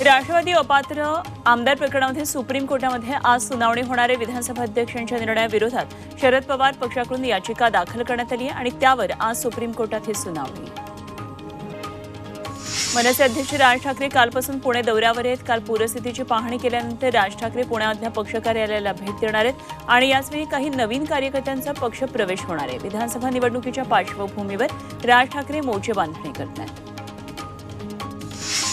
राष्ट्रवादी अपात्र आमदार प्रकरणामध्ये सुप्रीम कोर्टामध्ये आज सुनावणी होणारे विधानसभा अध्यक्षांच्या निर्णयाविरोधात शरद पवार पक्षाकडून याचिका दाखल करण्यात आली आहे आणि त्यावर आज सुप्रीम कोर्टात ही सुनावणी. मनसे अध्यक्ष राज ठाकरे कालपासून पुणे दौऱ्यावर आहेत. काल पूरस्थितीची पाहणी केल्यानंतर राज ठाकरे पुण्यामधल्या पक्ष कार्यालयाला भेट देणार आहेत आणि याचवेळी काही नवीन कार्यकर्त्यांचा पक्ष प्रवेश होणार आहे. विधानसभा निवडणुकीच्या पार्श्वभूमीवर राज ठाकरे मोर्चे बांधणी करतात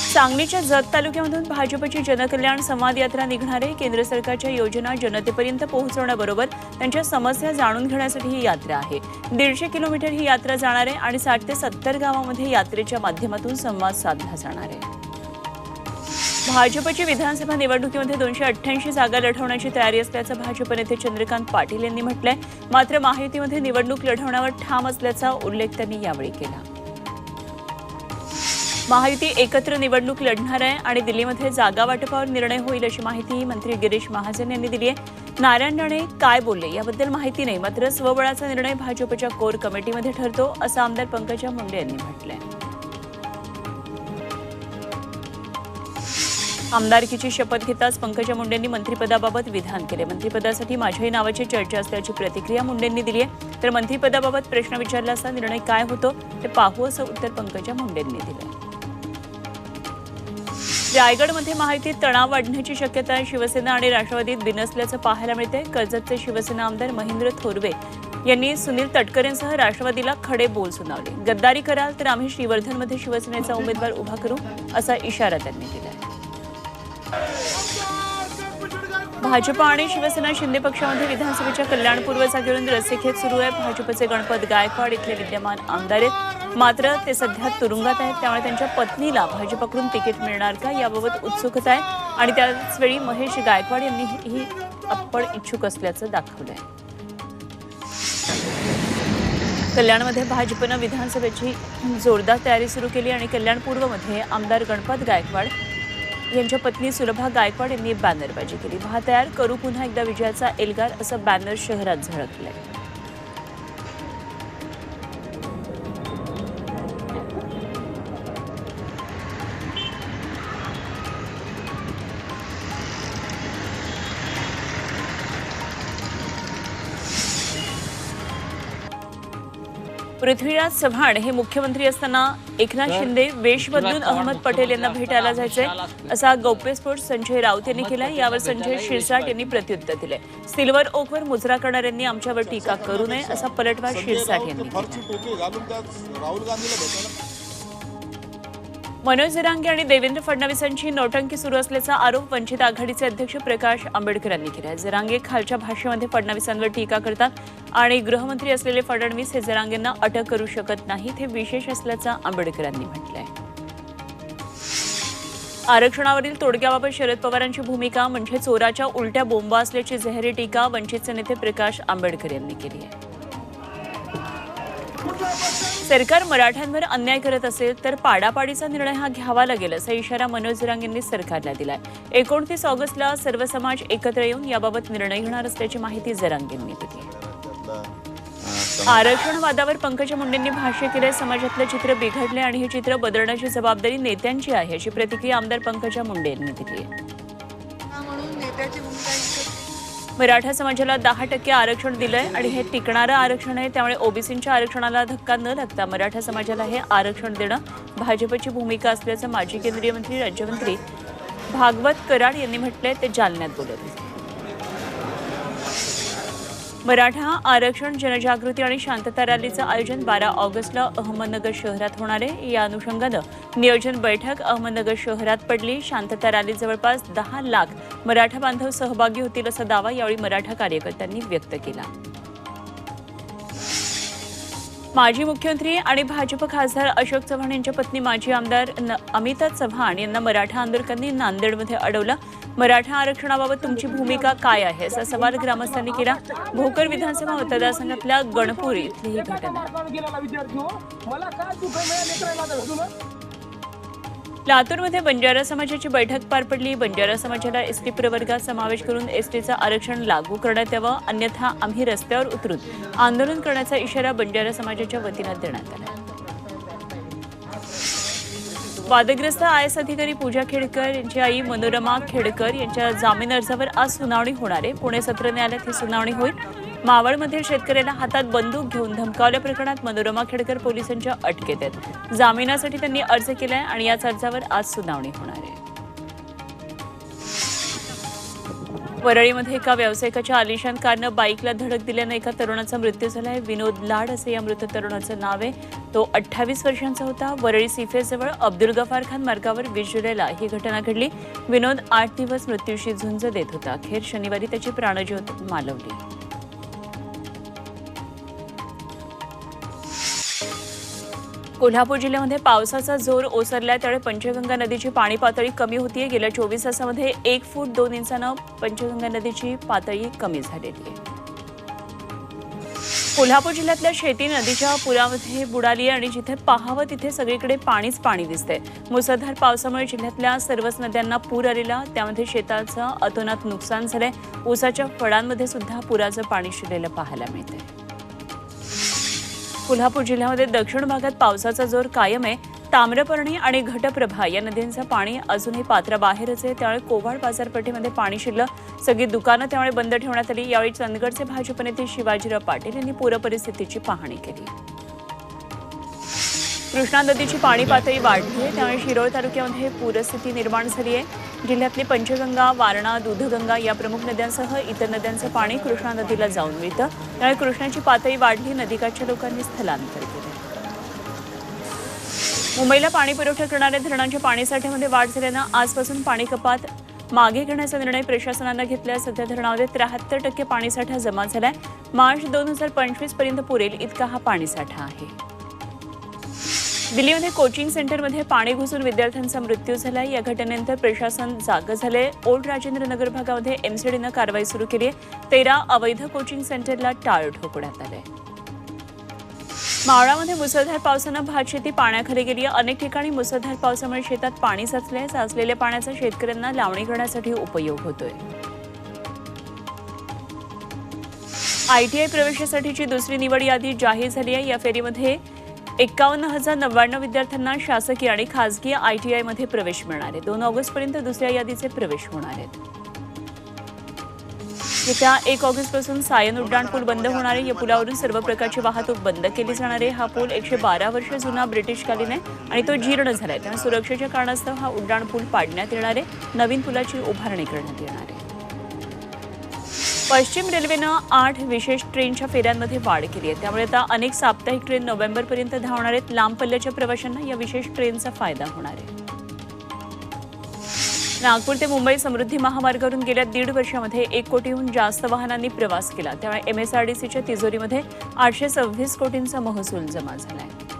सांगलीच्या जत तालुक्यामधून भाजपची जनकल्याण संवाद यात्रा निघणार आहे. केंद्र सरकारच्या योजना जनतेपर्यंत पोहोचवण्याबरोबर त्यांच्या समस्या जाणून घेण्यासाठी ही यात्रा आहे. दीडशे किलोमीटर ही यात्रा जाणार आहे आणि साठ ते सत्तर गावामध्ये यात्रेच्या माध्यमातून संवाद साधला जाणार आहे. भाजपची विधानसभा निवडणुकीमध्ये दोनशे अठ्ठ्याऐंशी जागा लढवण्याची तयारी असल्याचं भाजप नेते चंद्रकांत पाटील यांनी म्हटलंय. मात्र महायुतीमध्ये निवडणूक लढवण्यावर ठाम असल्याचा उल्लेख त्यांनी यावेळी केला. महायुती एकत्र निवडणूक लढणार आहे आणि दिल्लीमध्ये जागा वाटपावर निर्णय होईल अशी माहिती मंत्री गिरीश महाजन यांनी दिली आहे. नारायण राणे काय बोलले याबद्दल माहिती नाही मात्र स्वबळाचा निर्णय भाजपच्या कोर कमिटीमध्ये ठरतो असं आमदार पंकजा मुंडे यांनी म्हटलंय. आमदारकीची शपथ घेताच पंकजा मुंडेंनी मंत्रिपदाबाबत विधान केले. मंत्रिपदासाठी माझ्याही नावाची चर्चा असल्याची प्रतिक्रिया मुंडेंनी दिली आहे. तर मंत्रिपदाबाबत प्रश्न विचारला असता निर्णय काय होतो ते पाहू असं उत्तर पंकजा मुंडेंनी दिलं रायगडमध्ये महायुतीत तणाव वाढण्याची शक्यता शिवसेना आणि राष्ट्रवादीत बिनसल्याचं पाहायला मिळते कर्जतचे शिवसेना आमदार महेंद्र थोरवे यांनी सुनील तटकरेंसह राष्ट्रवादीला खडे बोल सुनावले. गद्दारी कराल तर आम्ही श्रीवर्धनमध्ये शिवसेनेचा उमेदवार उभा करू असा इशारा त्यांनी दिला भाजप आणि शिवसेना शिंदे पक्षामध्ये विधानसभेच्या कल्याणपूर्व जागेवरून रस्सीखेच सुरू आहे. भाजपचे गणपत गायकवाड इथले विद्यमान आमदार आहेत. मात्र ते सध्या तुरुंगात आहेत त्यामुळे त्यांच्या पत्नीला भाजपकडून तिकीट मिळणार का याबाबत उत्सुकता आहे. आणि त्याचवेळी महेश गायकवाड यांनी ही आपण इच्छुक असल्याचं दाखवलं आहे कल्याणमध्ये भाजपनं विधानसभेची जोरदार तयारी सुरू केली आणि कल्याणपूर्वमध्ये आमदार गणपत गायकवाड यांच्या पत्नी सुलभा गायकवाड यांनी बॅनरबाजी केली. भा तयार करू पुन्हा एकदा विजयाचा एल्गार असं बॅनर शहरात झळकलंय. पृथ्वीराज चव्हाण हे मुख्यमंत्री असताना एकनाथ शिंदे वेश बदलून अहमद पटेल यांना भेटायला जायचंय. असा गौप्यस्फोट संजय राऊत यांनी केलाय. यावर संजय शिरसाट यांनी प्रत्युत्तर दिलंय. सिल्वर ओकवर मुजरा करणाऱ्यांनी आमच्यावर टीका करू नये असा पलटवार शिरसाट यांनी मनोज जरांगे आणि देवेंद्र फडणवीसांची नौटंकी सुरू असल्याचा आरोप वंचित आघाडीचे अध्यक्ष प्रकाश आंबेडकर यांनी केला आहे जरांगे खालच्या भाषेमध्ये फडणवीसांवर टीका करतात आणि गृहमंत्री असलेले फडणवीस हे जरांगेंना अटक करू शकत नाहीत हे विशेष असल्याचं आंबेडकरांनी म्हटलंय. आरक्षणावरील तोडक्याबाबत शरद पवारांची भूमिका म्हणजे चोराच्या उलट्या बोंबा असल्याची जहरी टीका वंचितचे नेते प्रकाश आंबेडकर यांनी केली आहे. सरकार मराठ्यांवर अन्याय करत असेल तर पाडापाडीचा निर्णय हा घ्यावा लागेल असा इशारा मनोज जरांग यांनी सरकारला दिलाय. एकोणतीस ऑगस्टला सर्व समाज एकत्र येऊन याबाबत निर्णय घेणार असल्याची माहिती जरांग यांनी दिली. आरक्षणवादावर आरक्षण वादावर पंकजा मुंडेंनी भाष्य केलंय समाजातलं चित्र बिघडले आणि हे चित्र बदलण्याची जबाबदारी नेत्यांची आहे अशी प्रतिक्रिया आमदार पंकजा मुंडे यांनी दिली मराठा समाजाला दहा टक्के आरक्षण दिलंय आणि हे टिकणारं आरक्षण आहे त्यामुळे ओबीसींच्या आरक्षणाला धक्का न लागता मराठा समाजाला हे आरक्षण देणं भाजपची भूमिका असल्याचं माजी केंद्रीय मंत्री राज्यमंत्री भागवत कराड यांनी म्हटलंय ते जालन्यात बोलत होते मराठा आरक्षण जनजागृती आणि शांतता रॅलीचं आयोजन बारा ऑगस्टला अहमदनगर शहरात होणार आहे. या अनुषंगानं नियोजन बैठक अहमदनगर शहरात पडली. शांतता रॅलीत जवळपास दहा लाख मराठा बांधव सहभागी होतील असा दावा यावेळी मराठा कार्यकर्त्यांनी व्यक्त केला. माजी मुख्यमंत्री आणि भाजप खासदार अशोक चव्हाण यांच्या पत्नी माजी आमदार न- अमिता चव्हाण यांना मराठा आंदोलकांनी नांदेडमध्ये अडवलं. मराठा आरक्षणाबाबत तुमची भूमिका काय आहे? असा सवाल ग्रामस्थांनी केला. भोकर विधानसभा मतदारसंघातल्या गणपूर इथली ही. घटना लातूरमध्ये बंजारा समाजाची बैठक पार पडली. बंजारा समाजाला एसटी प्रवर्गात समावेश करून एसटीचं आरक्षण लागू करण्यात यावं अन्यथा आम्ही रस्त्यावर उतरून आंदोलन करण्याचा इशारा बंजारा समाजाच्या वतीनं देण्यात आला. वादग्रस्त आय एस अधिकारी पूजा खेडकर यांची आई मनोरमा खेडकर यांच्या जामीन अर्जावर आज सुनावणी होणार आहे. पुणे सत्र न्यायालयात ही सुनावणी होईल. मावळमधील शेतकऱ्याला हातात बंदूक घेऊन धमकावल्या प्रकरणात मनोरमा खेडकर पोलिसांच्या अटकेत आहेत. जामिनासाठी त्यांनी अर्ज केलाय आणि याच अर्जावर आज सुनावणी होणार आहे. वरळीमध्ये एका व्यावसायिकाच्या आलिशान कारनं बाईकला धडक दिल्यानं एका तरुणाचा मृत्यू झालाय. विनोद लाड असे या मृत तरुणाचं नाव आहे. तो अठ्ठावीस वर्षांचा होता. वरळी सिफेजवळ अब्दुल गफार खान मार्गावर वीस जुलैला ही घटना घडली. विनोद आठ दिवस मृत्यूशी झुंज देत होता. अखेर शनिवारी त्याची प्राणज्योत मालवली. कोल्हापूर जिल्ह्यामध्ये पावसाचा जोर ओसरला त्यामुळे पंचगंगा नदीची पाणी पातळी कमी होतीये. गेल्या चोवीस तासामध्ये एक फूट दोन इंचानं पंचगंगा नदीची पातळी कमी झालेली आहे. कोल्हापूर जिल्ह्यातल्या शेती नदीच्या पुरामध्ये बुडाली आहे आणि जिथे पाहावं तिथे सगळीकडे पाणीच पाणी दिसते मुसळधार पावसामुळे जिल्ह्यातल्या सर्वच नद्यांना पूर आलेला. त्यामध्ये शेताचं अतोनात नुकसान झालंय. ऊसाच्या फळांमध्ये सुद्धा पुराचं पाणी शिरलेलं पाहायला मिळतंय. कोल्हापूर जिल्ह्यामध्ये दक्षिण भागात पावसाचा जोर कायम आहे. ताम्रपर्णी आणि घटप्रभा या नद्यांचं पाणी अजूनही पात्राबाहेरच आहे. त्यामुळे कोवाड बाजारपेठेमध्ये पाणी शिरलं. सगळी दुकानं त्यामुळे बंद ठेवण्यात आली. यावेळी चंदगडचे भाजप नेते शिवाजीराव पाटील यांनी पूरपरिस्थितीची पाहणी केली. कृष्णा नदीची पाणी पातळी वाढली आहे. त्यामुळे शिरोळ तालुक्यामध्ये पूरस्थिती निर्माण झाली आहे. जिल्ह्यातली पंचगंगा वारणा दूधगंगा या प्रमुख नद्यांसह इतर नद्यांचं पाणी कृष्णा नदीला जाऊन मिळतं. त्यामुळे कृष्णाची पातळी वाढली नदीकाठच्या लोकांनी स्थलांतर केलं. मुंबईला पाणी पुरवठा करणाऱ्या धरणांच्या पाणीसाठ्यामध्ये वाढ झाल्यानं आजपासून पाणी कपात. मागे घेण्याचा निर्णय प्रशासनानं घेतला. सध्या धरणामध्ये त्र्याहत्तर टक्के पाणीसाठा जमा झालाय. मार्च दोन हजार पंचवीसपर्यंत पुरेल इतका हा पाणीसाठा आहे. दिल्लीमध्ये कोचिंग सेंटरमध्ये पाणी घुसून विद्यार्थ्यांचा मृत्यू झालाय या घटनेनंतर प्रशासन जागं झालंय ओल्ड राजेंद्र नगर भागामध्ये एमसीडीनं कारवाई सुरू केली. आहे तेरा अवैध कोचिंग सेंटरला टाळ ठोकण्यात आले. मावळामध्ये मुसळधार पावसानं भातशेती पाण्याखाली गेली. आहे अनेक ठिकाणी मुसळधार पावसामुळे शेतात पाणी साचले साचलेल्या पाण्याचा शेतकऱ्यांना लावणी करण्यासाठी उपयोग होतोय. आयटीआय प्रवेशासाठीची दुसरी निवड यादी जाहीर झाली आहे. या फेरीमध्ये एकावन्न हजार नव्याण्णव विद्यार्थ्यांना शासकीय आणि खासगी आयटीआयमध्ये प्रवेश मिळणार आहे. दोन ऑगस्टपर्यंत दुसऱ्या यादीचे प्रवेश होणार आहेत. येत्या एक ऑगस्टपासून सायन उड्डाण पूल बंद होणार आहे. या पुलावरून सर्व प्रकारची वाहतूक बंद केली जाणार आहे. हा पूल एकशे बारा वर्ष जुना ब्रिटिशकालीन आहे आणि तो जीर्ण झाला आहे त्यामुळे सुरक्षेच्या कारणास्तव हा उड्डाण पूल पाडण्यात येणार आहे. नवीन पुलाची उभारणी करण्यात येणार आहे. पश्चिम रेल्वेनं आठ विशेष ट्रेनच्या फेऱ्यांमध्ये वाढ केली आहे. त्यामुळे आता अनेक साप्ताहिक ट्रेन नोव्हेंबरपर्यंत धावणार आहेत. लांब पल्ल्याच्या प्रवाशांना या विशेष ट्रेनचा फायदा होणार आहे. नागपूर ते मुंबई समृद्धी महामार्गावरून गेल्या दीड वर्षामध्ये एक कोटीहून जास्त वाहनांनी प्रवास केला. त्यामुळे एमएसआरडीसीच्या तिजोरीमध्ये आठशे सव्वीस कोटींचा महसूल जमा झाला आहे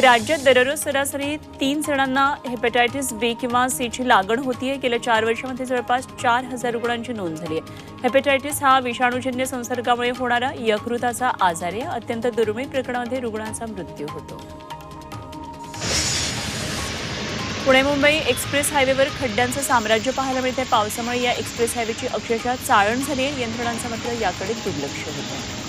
राज्यात दररोज सरासरी तीन जणांना हेपॅटायटिस बी किंवा सीची लागण होतीये. गेल्या चार वर्षामध्ये जवळपास चार हजार रुग्णांची नोंद झाली आहे. हेपॅटायटिस हा विषाणूजन्य संसर्गामुळे होणारा यकृताचा आजार आहे. अत्यंत दुर्मिळ प्रकरणामध्ये रुग्णांचा मृत्यू होतो. पुणे मुंबई एक्सप्रेस हायवेवर खड्ड्यांचं साम्राज्य पाहायला मिळते पावसामुळे या एक्सप्रेस हायवेची अक्षरशः चाळण झाली आहे यंत्रणांचं मात्र याकडे दुर्लक्ष होतं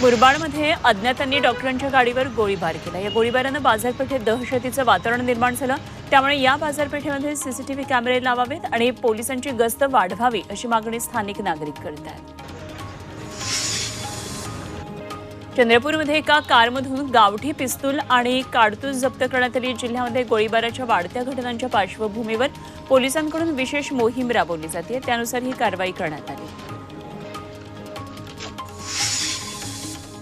मुरबाडमध्ये अज्ञातांनी डॉक्टरांच्या गाडीवर गोळीबार केला. या गोळीबारानं बाजारपेठेत दहशतीचं वातावरण निर्माण झालं. त्यामुळे या बाजारपेठेमध्ये सीसीटीव्ही कॅमेरे लावावेत आणि पोलिसांची गस्त वाढवावी अशी मागणी स्थानिक नागरिक करत आहेत. चंद्रपूरमध्ये एका कारमधून गावठी पिस्तूल आणि काडतूस जप्त करण्यात आली. जिल्ह्यामध्ये गोळीबाराच्या वाढत्या घटनांच्या पार्श्वभूमीवर पोलिसांकडून विशेष मोहीम राबवली जाते. त्यानुसार ही कारवाई करण्यात आली.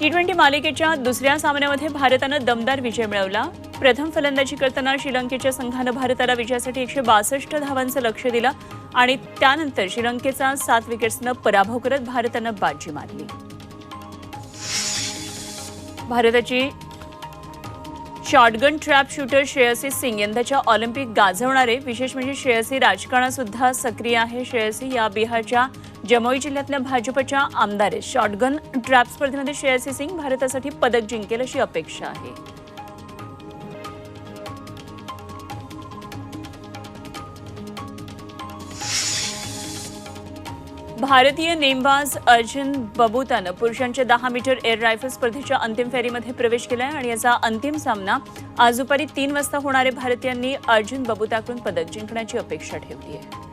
टी ट्वेंटी मालिकेच्या दुसऱ्या सामन्यामध्ये भारतानं दमदार विजय मिळवला. प्रथम फलंदाजी करताना श्रीलंकेच्या संघानं भारताला विजयासाठी एकशे बासष्ट धावांचं लक्ष दिलं आणि त्यानंतर श्रीलंकेचा सात विकेट्सनं पराभव करत भारतानं बाजी मारली. भारताची shotgun trap shooter Shreyasi Singh यंदाच्या ऑलिम्पिक गाजवणारे विशेष म्हणजे श्रेयसी राजकारणात सुद्धा सक्रिय आहे. श्रेयसी या बिहारच्या जमुई जिल्ह्यातल्या भाजपच्या आमदार शॉटगन ट्रॅप स्पर्धेमध्ये श्रेयसी सिंग भारतासाठी पदक जिंकेल अशी अपेक्षा आहे. भारतीय नेमबाज अर्जुन बबुतानं पुरुषांच्या दहा मीटर एअर रायफल स्पर्धेच्या अंतिम फेरीमध्ये प्रवेश केलाय आणि याचा अंतिम सामना आज दुपारी तीन वाजता होणारे भारतीयांनी अर्जुन बबुताकडून पदक जिंकण्याची अपेक्षा ठेवली आहे.